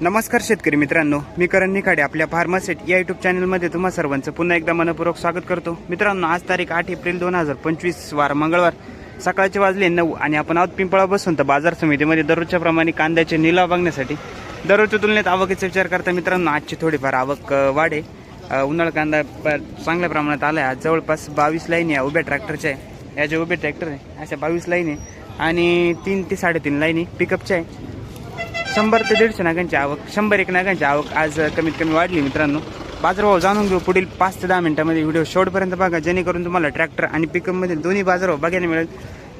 नमस्कार शेतकरी मित्रांनो मी करण निखाडे आपल्या फार्मासेट या युट्यूब चॅनलमध्ये तुम्हा सर्वांचं पुन्हा एकदा मनपूर्वक स्वागत करतो. मित्रांनो आज तारीख आठ एप्रिल दोन हजार पंचवीस वार मंगळवार. सकाळचे वाजले नऊ आणि आपण आहोत पिंपळा बसून. तर बाजार समितीमध्ये दररोजच्या प्रमाणे कांद्याचे निलाव बघण्यासाठी. दररोजच्या तुलनेत आवकीचा विचार करता मित्रांनो आजची थोडीफार आवक वाढे. उन्हाळा कांदा चांगल्या प्रमाणात आला आहे आज जवळपास बावीस लाईन आहे उभ्या ट्रॅक्टरच्या आहे. या ज्या उभे ट्रॅक्टर आहे अशा बावीस लाईन आहे. आणि तीन ते साडेतीन लाईनी पिकअपच्या आहे. शंभर ते दीडशे नागांची आवक शंभर एक नागांची आवक आज कमीत कमी वाढली मित्रांनो. बाजारभाव जाणून घेऊ पुढील पाच ते दहा मिनिटांमध्ये व्हिडिओ शेवटपर्यंत बघा जेणेकरून तुम्हाला ट्रॅक्टर आणि पिकअपमधील दोन्ही बाजारभाव बघायला मिळेल.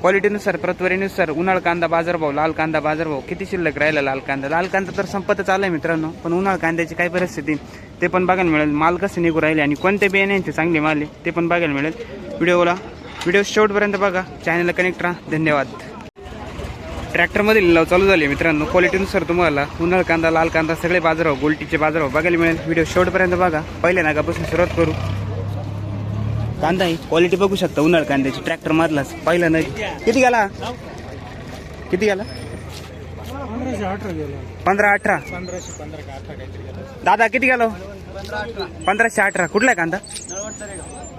क्वालिटीनुसार प्रतवारीनुसार उन्हाळ कांदा बाजारभाव लाल कांदा बाजारभाव किती शिल्लक राहिला लाल कांदा? लाल कांदा तर संपतच आलाय मित्रांनो पण उन्हाळ कांद्याची काय परिस्थिती? ते पण बघायला मिळेल. माल कसे निघू राहिले आणि कोणते बियाण्यांचे चांगले माल आहे ते पण बघायला मिळेल. व्हिडिओला व्हिडिओ शेवटपर्यंत बघा. चॅनलला कनेक्ट राहा. धन्यवाद. ट्रॅक्टरमध्ये लिलाव चालू झाले. मित्रांनो क्वालिटीनुसार तुम्हाला उन्हाळ कांदा लाल कांदा सगळे बाजाराव गोल्टीचे बाजाराव बघायला मिळेल. व्हिडिओ शेवटपर्यंत बघा. पहिल्या नागापासून सुरुवात करू. कांदा ही क्वालिटी बघू शकता उन्हाळ कांद्याची. ट्रॅक्टर मारलाच. पहिला नाही किती गेला? किती गेला? पंधरा अठरा. दादा किती गेलो? पंधराशे अठरा. कुठला आहे कांदा?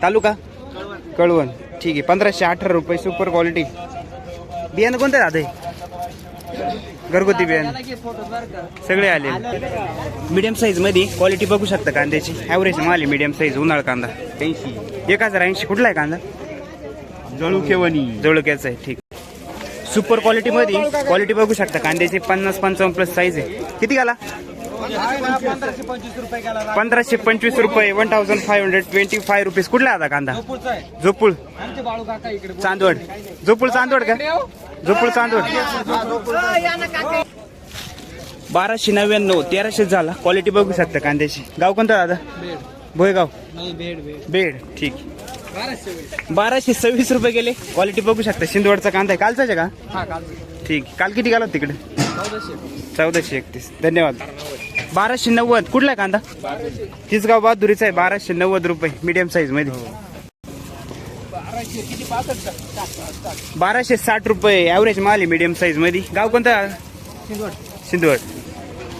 तालुका? कळवण. ठीक आहे. पंधराशे अठरा रुपये सुपर क्वालिटी बियाणं कोणतं दादा हे? घरगुती बियाणं. सगळे आले मीडियम साईजमध्ये क्वालिटी बघू शकता कांद्याची. ॲव्हरेज माल मीडियम साईज उन्हाळ कांदा. ऐंशी. एक हजार ऐंशी. कुठला आहे कांदा? जळुकेवणी. जवळक्याचा आहे ठीक. सुपर क्वालिटी मध्ये क्वालिटी बघू शकता कांद्याची पन्नास पंचावन्न प्लस साईज आहे. किती गाला? पंधराशे पंचवीस रुपये. One thousand five hundred twenty five rupees कुठला आता कांदा? झोपूळ. चांदवड. झोपूळ चांदवड का? झोपूळ चांदवड. बाराशे नव्याण्णव तेराशे झाला. क्वालिटी बघू शकता कांद्याची. गाव कोणतं दादा? भोयगाव. बेड ठीक. बाराशे सव्वीस रुपये गेले. क्वालिटी बघू शकता. शिंदवडचा कांदा आहे. कालचाच आहे का? ठीक. काल किती गेला तिकडे? चौदाशे. एकतीस. धन्यवाद. बाराशे नव्वद. कुठला आहे कांदा तिसगाव बहादुरीचा आहे. बाराशे नव्वद रुपये. मीडियम साईजमध्ये. बाराशे साठ रुपये ॲव्हरेज माल आहे मीडियम साईजमध्ये. गाव कोणतं? सिंधवड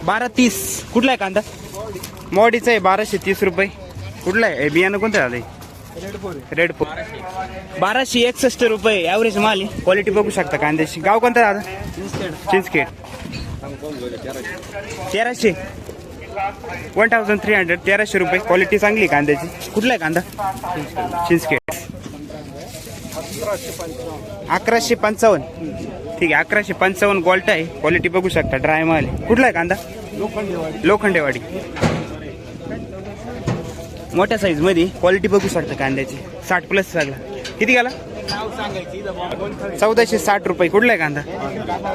बारा तीस. कुठला आहे कांदा? मॉडीचा आहे बाराशे तीस रुपये. कुठला आहे? बियाणं कोणतं आलंय रेड फो बाराशे एकसष्ट रुपये ॲव्हरेज माल आहे. क्वालिटी बघू शकता कांद्याची. गाव कोणतं दादा? चिंचखेड तेराशे. वन थाउजंड थ्री हंड्रेड तेराशे रुपये. क्वालिटी चांगली आहे कांद्याची. कुठला आहे कांदा? चिंचखेड अकराशे पंचावन्न. ठीक आहे अकराशे पंचावन्न गोल्ट आहे. क्वालिटी बघू शकता ड्राय माल आहे. कुठला आहे कांदा? लोखंडेवाडी. मोठ्या साईजमध्ये क्वालिटी बघू शकता कांद्याची. साठ प्लस सगळा किती गेला? चौदाशे साठ रुपये. कुठला आहे कांदा?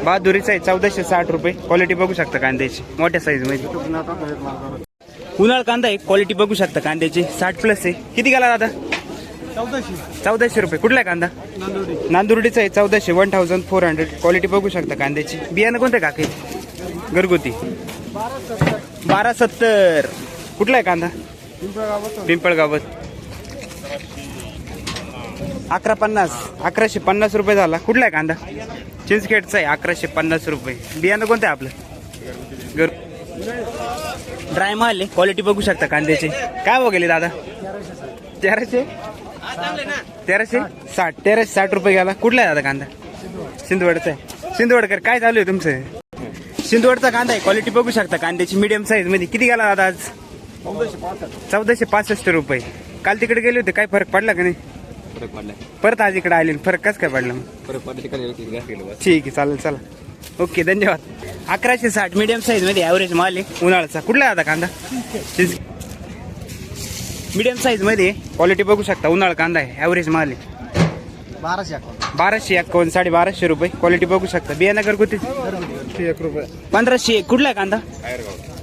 बहादुरीचा आहे चौदाशे साठ रुपये. क्वालिटी बघू शकता कांद्याची. मोठ्या साईजमध्ये. उन्हाळ कांदा आहे? क्वालिटी बघू शकता कांद्याची. साठ प्लस आहे. किती गेला दादा? चौदाशे. रुपये. कुठला आहे कांदा नांदुर्डीचा आहे चौदाशे one thousand four hundred quality बघू शकता कांद्याची. बियाणं कोणतं काके? घरगुती. बारा सत्तर. कुठला आहे कांदा? पिंपळगावत अकरा पन्नास. अकराशे पन्नास रुपये झाला. कुठला आहे कांदा? चिंचखेडचा आहे अकराशे पन्नास रुपये. बियाणं कोणतं आहे आपलं? घर ड्राय माल आहे. क्वालिटी बघू शकता कांद्याची. काय गेले दादा? तेराशे तेराशे साठ तेराशे साठ रुपये गेला कुठला आहे दादा कांदा? सिंधवडचा आहे. सिंधवडकर काय चालू आहे तुमचं? सिंधवडचा कांदा आहे. क्वालिटी बघू शकता कांद्याची मीडियम साईजमध्ये. किती गेला दादा आज? चौदाशे पासष्ट रुपये. काल तिकडे गेले होते. काय फरक पडला का नाही? फरक पडलाय परत आज इकडे आले. फरक कस काय पडला पडला ठीक आहे चालेल चला. ओके धन्यवाद. अकराशे साठ मीडियम साईजमध्ये ॲव्हरेज माल आहे. उन्हाळ्याचा. कुठला आहे आता कांदा? मीडियम साईजमध्ये क्वालिटी बघू शकता. उन्हाळा कांदा आहे. ॲव्हरेज माल आहे. बाराशे बाराशे एकावन्न साडे बाराशे रुपये. क्वालिटी बघू शकता. बियाणा घरगुती एक रुपये. पंधराशे एक. कुठला आहे कांदा?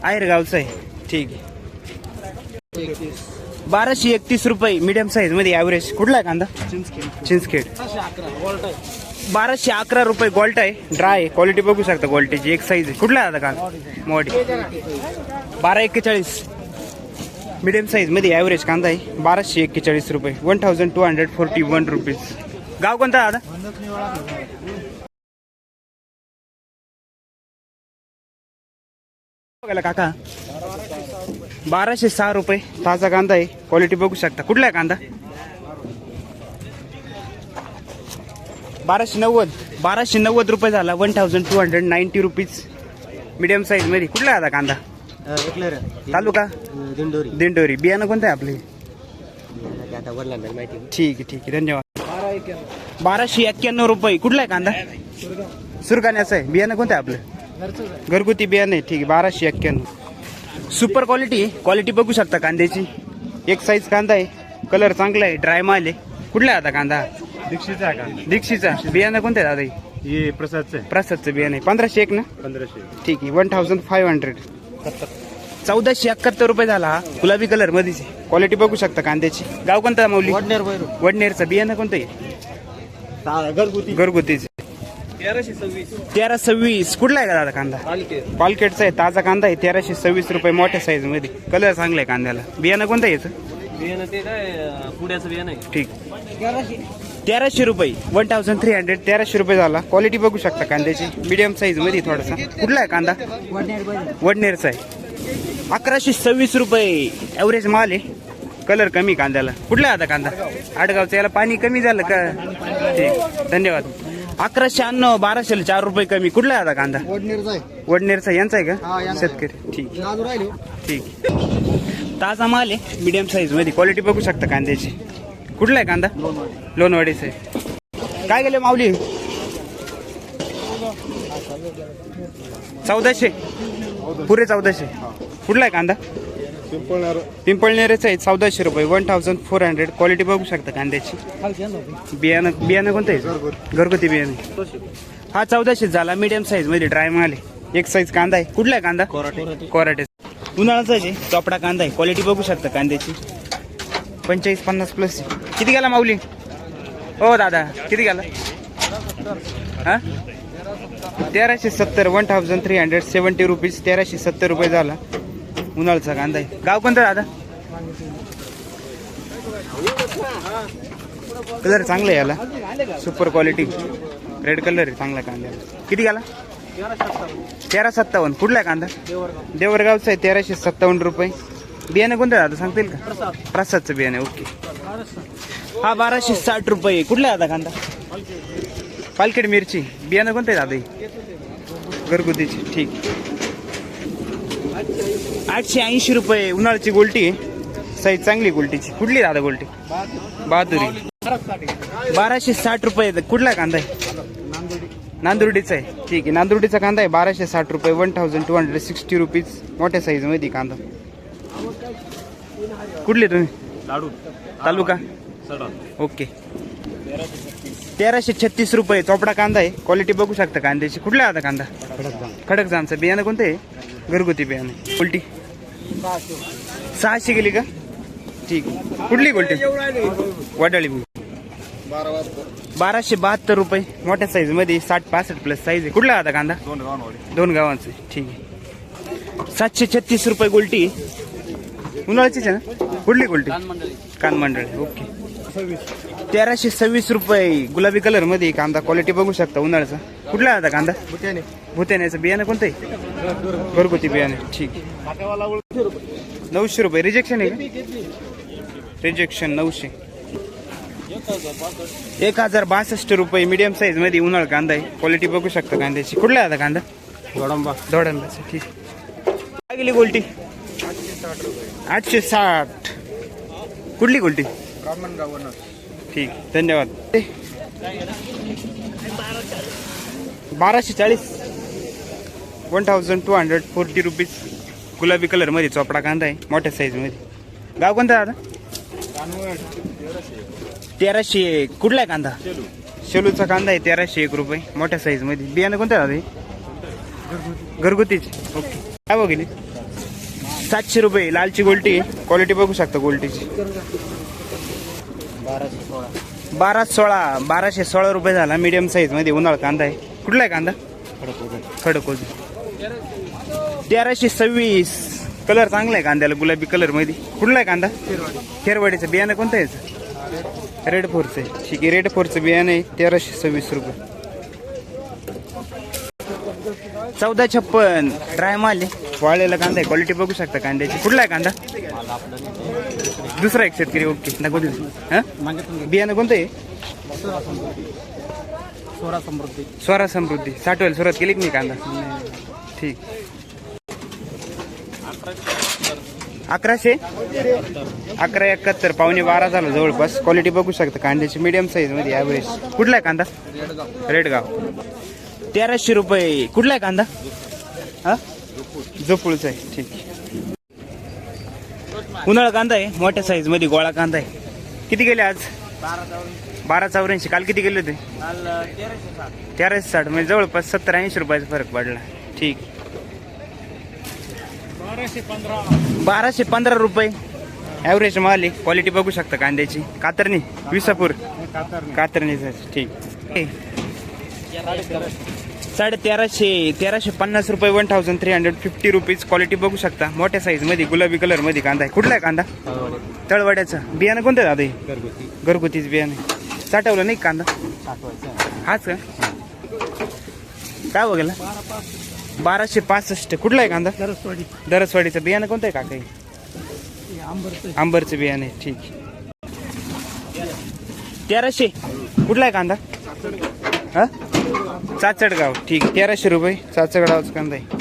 आहेर गावचा आहे. ठीक आहे. बाराशे एकतीस रुपये मीडियम साईजमध्ये ॲव्हरेज कुठला आहे कांदा? चिंचखेड. बाराशे अकरा रुपये गोल्ट आहे. ड्राय क्वालिटी बघू शकता क्वालिटीची एक साईज आहे. कुठला आहे आता कांदा? मोडी बारा एक्केचाळीस मीडियम साईजमध्ये ॲव्हरेज कांदा आहे. बाराशे एक्केचाळीस रुपये. One thousand two hundred forty one rupees गाव कोणता दादा? बघायला काका. बाराशे सहा रुपये. ताजा कांदा आहे. क्वालिटी बघू शकता. कुठला आहे कांदा? बाराशे नव्वद. बाराशे नव्वद रुपये झाला. One thousand two hundred ninety rupees medium साईजमध्ये कुठला आहे आता कांदा? तालुका? दिंडोरी. दिंडोरी. बियाणं कोणतं आहे आपले? आता वडिलांना माहिती ठीक आहे ठीक आहे. धन्यवाद. बाराशे एक्क्याण्णव रुपये. कुठला आहे कांदा? सुरगाण्याचं आहे. बियाणं कोणतं आहे आपलं? घरगुती बियाणं आहे. ठीक आहे बाराशे एक्क्याण्णव. सुपर क्वालिटी क्वालिटी बघू शकता कांद्याची. एक साईज कांदा आहे. कलर चांगला आहे. ड्राय माल आहे. कुठला आहे आता कांदा? दीक्षितचा आहे का दीक्षीचा बियाणं कोणतं आहे दादा? हे? प्रसादचं प्रसादचं बियाणं आहे. पंधराशे एक ना? पंधराशे ठीक आहे वन थाउजंड फाईव्ह हंड्रेड चौदाशे एकाहत्तर रुपये झाला हा. गुलाबी कलर मध्येच क्वालिटी बघू शकता कांद्याची. गाव कोणतं माऊली? वडनेर वडनेरचं. बियाणं कोणतं आहे? घरगुती. घरगुतीचे. तेराशे सव्वीस. तेरा सव्वीस. कुठला आहे का दादा कांदा? पालकेटचा आहे. ताजा कांदा आहे. तेराशे सव्वीस रुपये मोठ्या साईजमध्ये. कलर चांगला आहे कांद्याला. बियाणं कोणतं आहे याचं? बियाणं ते काय पुण्याचं बियाणं आहे. ठीक. तेराशे. रुपये. वन थाउजंड थ्री हंड्रेड तेराशे रुपये झाला. क्वालिटी बघू शकता कांद्याची. मीडियम साईजमध्ये थोडासा. कुठला आहे कांदा? वडनेरचा आहे. अकराशे सव्वीस रुपये. ॲव्हरेज माल आहे. कलर कमी कांद्याला. कुठला आहे आता कांदा? आडगावचं. याला पाणी कमी झालं का? ठीक. धन्यवाद. अकराशे अण्णव बाराशेला चार रुपये कमी. कुठला आहे आता कांदा? वडनेरचा आहे. वडनेरचा यांचा आहे का. शेतकरी. ठीक. ठीक. ताजा माल आहे मीडियम साईजमध्ये. क्वालिटी बघू शकता कांद्याची. कुठला आहे कांदा? लोणवाडीचा आहे. काय गेले माऊली? चौदाशे. पुरे चौदाशे. कुठला आहे कांदा? पिंपळनेरचा आहे चौदाशे रुपये. One thousand four hundred quality बघू शकता कांद्याची. बियाणं बियाणं कोणतं आहे? घरगुती. बियाणं. हा चौदाशे झाला. मीडियम साईजमध्ये ड्राय माल आहे. एक साईज कांदा आहे. कुठला आहे कांदा? कोराटे उन्हाळाचा आहे चोपडा कांदा आहे. क्वालिटी बघू शकता कांद्याची. पंचेचाळीस पन्नास प्लस किती गेला माऊली? हो दादा किती गेला? हा? तेराशे सत्तर one thousand three hundred seventy rupees तेराशे सत्तर रुपये झाला. उन्हाळचा कांदा आहे. गाव कोणतं दादा? कलर चांगला आहे याला. सुपर क्वालिटी रेड कलर आहे चांगला कांद्याला. किती गेला? तेरा सत्तावन्न. कुठला आहे कांदा? देवरगावचा आहे तेराशे सत्तावन्न रुपये. बियाणं कोणतं आहे दादा? सांगतील का? प्रसादचं बियाणं ओके. हा बाराशे साठ रुपये कुठला दादा कांदा? पालखेड मिरची. बियाणं कोणतं आहे दादा? घरगुतीची. ठीक. आठशे ऐंशी रुपये उन्हाळ्याची गोलटी आहे. साईज चांगली गोलटीची. कुठली दादा गोलटी? बहादुरी. बाराशे साठ रुपये कुठला कांदा आहे? नांदुर्डीचा आहे. ठीक आहे. नांदुर्डीचा कांदा आहे. बाराशे साठ रुपये. One thousand two hundred sixty rupees मोठ्या साईजमध्ये कांदा. कुठले तुम्ही? लाडू. तालुका? सडा ओके. तेराशे छत्तीस रुपये. चोपडा कांदा आहे. क्वालिटी बघू शकता कांद्याची. कुठला आहे आता कांदा? खडक जामचं. बियाणं कोणतं आहे? घरगुती बियाणं. उलटी. सहाशे गेली का? ठीक आहे. कुठली गोल्टी वडाळी. बाराशे बहात्तर रुपये. मोठ्या साईजमध्ये साठ पासष्ट प्लस साईज आहे. कुठला आता कांदा? दोन गावांवाडी दोन गावांचे. ठीक आहे. सातशे छत्तीस रुपये गोल्टी. उन्हाळ्याचीच आहे ना? कुठली गोल्टी? कान मंडळी. ओके. तेराशे सव्वीस रुपये. गुलाबी कलरमध्ये कांदा क्वालिटी बघू शकता उन्हाळ्याचा. कुठला आता कांदा? बुट्याने भुत्याण्याचं बियाणं कोणतं आहे? घरगुती बियाणं. ठीक आहे. नऊशे रुपये. रिजेक्शन आहे का? रिजेक्शन नऊशे. एक हजार बासष्ट रुपये मीडियम साईजमध्ये उन्हाळ कांदा आहे. क्वालिटी बघू शकता कांद्याची. कुठला आहे आता कांदा? गोडंबा दोडांबाचा ठीक. काय गेली गोल्टी? आठशे साठ. कुठली गोल्टी? ठीक धन्यवाद. बाराशे चाळीस. One thousand two hundred forty rupees गुलाबी कलरमध्ये चोपडा कांदा आहे मोठ्या साईजमध्ये गाव कोणतं दादा? तेराशे एक. कुठला आहे कांदा? शेलूचा कांदा आहे तेराशे एक रुपये मोठ्या साईजमध्ये बियाणं कोणतं आहे दादा? घरगुतीच. ओके. काय बघितली सातशे रुपये लालची गोल्टी क्वालिटी बघू शकता गोल्टीची. बाराशे सोळा. बारा सोळा बाराशे सोळा रुपये झाला. मीडियम साईजमध्ये उन्हाळा कांदा आहे. कुठला आहे कांदा? खडकोज. तेराशे सव्वीस. कलर चांगला आहे कांद्याला गुलाबी कलरमध्ये. कुठला आहे कांदा? खेरवाडीचं. बियाणं कोणतं आहे याचं? रेड फोरचं. आहे ठीक आहे रेड फोरचं बियाणं आहे तेराशे सव्वीस रुपये. चौदा छप्पन. ड्राय माल आहे. वाळलेला कांदा आहे. क्वालिटी बघू शकता कांद्याची. कुठला आहे कांदा? दुसरा एक शेतकरी. ओके नको हां? बियाणं कोणतं आहे? स्वरा समृद्धी. स्वरा समृद्धी साठवायला सुरुवात केली की नाही कांदा? ठीक. अकराशे? अकरा एकाहत्तर. पावणे बारा झालं जवळपास. क्वालिटी बघू शकता. कांद्याची मिडियम साईजमध्ये ॲव्हरेज कुठला आहे कांदा? रेडगाव. तेराशे रुपये. कुठला आहे कांदा? हा? जोपुळचा आहे. ठीक. उन्हाळा कांदा आहे. मोठ्या साईजमध्ये गोळा कांदा आहे. किती गेले आज? बारा चौऱ्याऐंशी. काल किती गेले होते? तेराशे साठ. म्हणजे जवळपास सत्तर ऐंशी रुपयाचा फरक पडला. ठीक. बाराशे पंधरा. रुपये. ॲव्हरेज माल आहे क्वालिटी बघू शकता कांद्याची. कातरणी विसापूर. कातरणी. ठीक. हे. साडे तेराशे तेराशे पन्नास रुपये one thousand three hundred fifty rupees quality बघू शकता. मोठ्या साईजमध्ये गुलाबी कलरमध्ये कांदा आहे. कुठला आहे कांदा? तळवाड्याचा. बियाणं कोणतं दादा? घरगुती. घरगुतीच बियाणे साठवलं नाही कांदा? हाच का? काय बघायला? बाराशे पासष्ट. कुठला आहे कांदा? सरस्वती दरसवाडीचं बियाणं कोणतं आहे काका? आंबरचं. आंबरचं बियाणे ठीक. तेराशे. कुठला आहे कांदा? हा? चाचडगाव. ठीक तेराशे रुपये. चाचडगावचा कांदा आहे.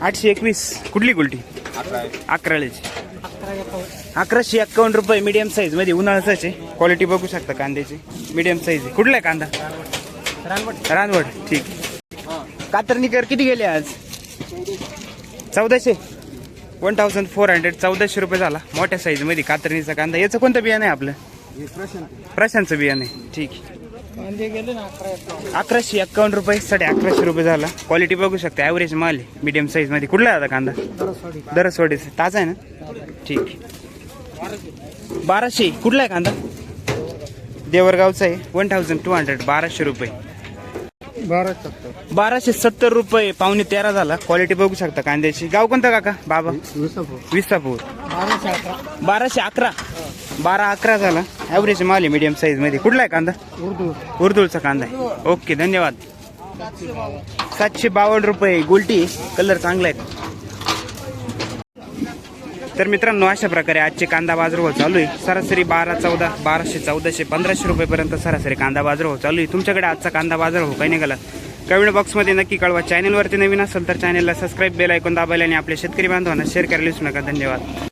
आठशे एकवीस. कुठली गुलटी अकराळीची अकराशे एक्कावन्न रुपये मीडियम साईजमध्ये उन्हाळ्याच आहे क्वालिटी बघू शकता कांद्याची. मीडियम साईज आहे. कुठला आहे कांदा? रानवड ठीक. कातरणीकर किती गेले आज? चौदाशे. वन थाउजंड फोर हंड्रेड चौदाशे रुपये झाला. मोठ्या साईजमध्ये कातरणीचा कांदा. याचं कोणतं बियाणं आहे आपलं? प्रशांतचं बियाणं आहे. ठीक. अकराशे एक्कावन्न रुपये साडे अकराशे रुपये झाला. क्वालिटी बघू शकता. ॲव्हरेज माल आहे. मीडियम साईजमध्ये. कुठला आता कांदा? दरसवाडीचा ताजा आहे ना? ठीक. बाराशे. कुठला आहे कांदा? देवरगावचा आहे. वन थाउजंड टू हंड्रेड बाराशे रुपये. बारा सत्तर. बाराशे सत्तर रुपये पावणे तेरा झाला. क्वालिटी बघू शकता कांद्याची. गाव कोणतं काका? बाबा. विसापूर. विसापूर. बाराशे अकरा. बाराशे अकरा. बारा अकरा झाला. ॲव्हरेज माल आहे मीडियम साईजमध्ये. कुठला आहे कांदा? उर्दू. उर्दूळचा कांदा आहे. ओके धन्यवाद. सातशे बावन्न रुपये. गोल्टी. कलर चांगला आहे. तर मित्रांनो अशा प्रकारे आजचे कांदा बाजार हो चालू आहे. सरासरी बारा चौदा बाराशे चौदाशे पंधराशे रुपयेपर्यंत सरासरी कांदा बाजार हो चालू आहे. तुमच्याकडे आजचा कांदा बाजार हो काही निघाला? कमेंट बॉक्समध्ये नक्की कळवा. चॅनलवरती नवीन असेल तर चॅनलला सबस्क्राईब बेल ऐकून दाबायला आणि आपल्या शेतकरी बांधवांना शेअर करायला विसरू नका. धन्यवाद.